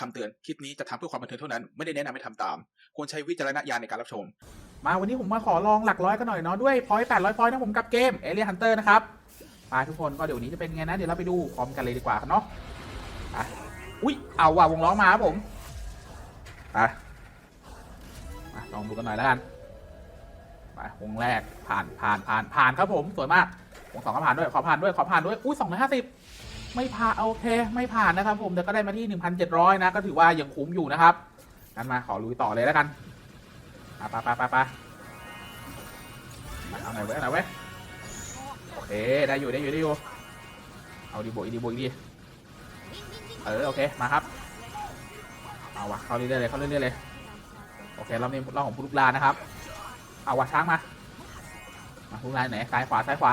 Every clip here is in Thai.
คำเตือนคลิปนี้จะทำเพื่อความบันเทิงเท่านั้น ไม่ได้แนะนำให้ทำตาม ควรใช้วิจารณญาณในการรับชม มาวันนี้ผมมาขอลองหลักร้อยกันหน่อยเนาะด้วยพอยต์800พอยต์นะผมกับเกม a l i e n Hunter นะครับมาทุกคนก็เดี๋ยววนนี้จะเป็นไงนะ เดี๋ยวเราไปดูพร้อมกันเลยดีกว่าเนาะอะอุ้ยเอาว่ะวงล้อมาครับผมมาลองดูกันหน่อยแล้วกันไปวงแรกผ่านผ่านผ่านผ่านครับผมสวยมากวงสองก็ผ่านด้วยขอผ่านด้วยขอผ่านด้วยอุ้ยสองร้อยห้าสิบ ไม่ผ่านโอเค ไม่ผ่านนะครับ ผมแต่ก็ได้มาที่หนึ่งพันเจ็ดร้อยนะ ก็ถือว่ายังคุ้มอยู่นะครับงั้นมาขอลุยต่อเลยแล้วกันไปไปไปไปไปเอาไหน่อยเว้เอาหน่อยเว้โอเคได้อยู่ได้อยู่ได้อยู่เอาดีโบอีดีโบอีดีเออโอเคมาครับเอาวะเข้าเรื่อยๆเลยเข้าเรื่อยๆเลยโอเครอบนี้รอบของผู้ลุกลานะครับ เอาวะช้างมามาผู้ลุกลานไหนซ้ายขวาซ้ายขวา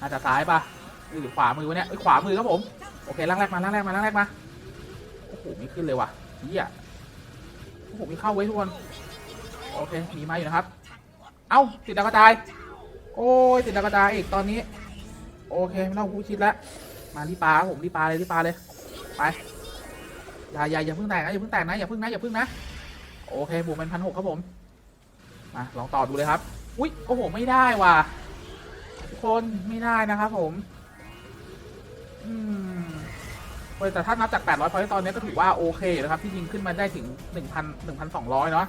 น่าจะซ้ายปะ หรือขวามือวะเนี่ยขวามือครับผม โอเคล่างแรกมาล่างแรกมาล่างแรกมา โอ้โหไม่ขึ้นเลยว่ะเฮียโอ้โหไม่เข้าไว้ทุกคน โอเคมีมาอยู่นะครับ เอ้าติดดาวกระจาย โอ้ยติดดาวกระจายอีกตอนนี้ โอเคไม่ต้องพูดชิดแล้ว มารีปลาครับผมรีปลาเลยรีปลาเลย ไป อย่าอย่าอย่าเพิ่งแตกนะอย่าเพิ่งแตกนะอย่าเพิ่งนะอย่าเพิ่งนะ โอเคบวกเป็นพันหกครับผม มาลองต่อดูเลยครับ อุ้ยโอ้โหไม่ได้ว่ะคนไม่ได้นะครับผม อืมเฮ้ยแต่ถ้านับจาก 800พอยต์ตอนนี้ก็ถือว่าโอเคอยู่นะครับ ที่ยิงขึ้นมาได้ถึง 1,000 1,200 เนาะ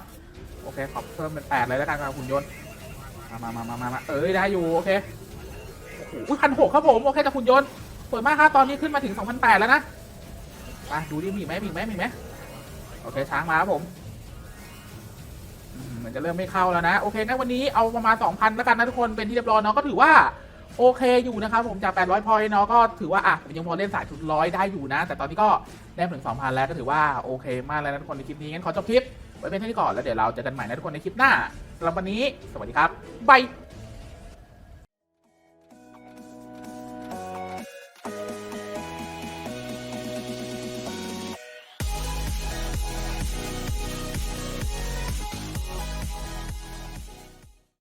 โอเค ขอเพิ่มเป็น 8 เลยแล้วกันครับคุณยนต์ มามามามามามาเอ้ย ได้อยู่ โอเค โอ้โหพันหกครับผม โอเคแต่คุณยนต์สวยมากครับ ตอนนี้ขึ้นมาถึง 2,800 แล้วนะมาดูดิมีไหมมีไหมมีไหมโอเค ช้างมาครับผมมเหมือนจะเริ่มไม่เข้าแล้วนะ โอเคงั้นวันนี้เอาประมาณ 2,000 แล้วกันนะทุกคน เป็นที่เรียบร้อยเนาะ ก็ถือว่า โอเคอยู่นะครับผมจาก 800 พอยต์เนาะก็ถือว่าอะยังพอเล่นสายทุนร้อยได้อยู่นะ แต่ตอนนี้ก็ได้ถึง 2,000 แล้วก็ถือว่าโอเคมากแล้วนะทุกคนในคลิปนี้งั้นขอจบคลิปไว้เป็นเท่านี้ก่อนแล้วเดี๋ยวเราเจอกันใหม่นะทุกคนในคลิปหน้าสำหรับวันนี้สวัสดีครับบาย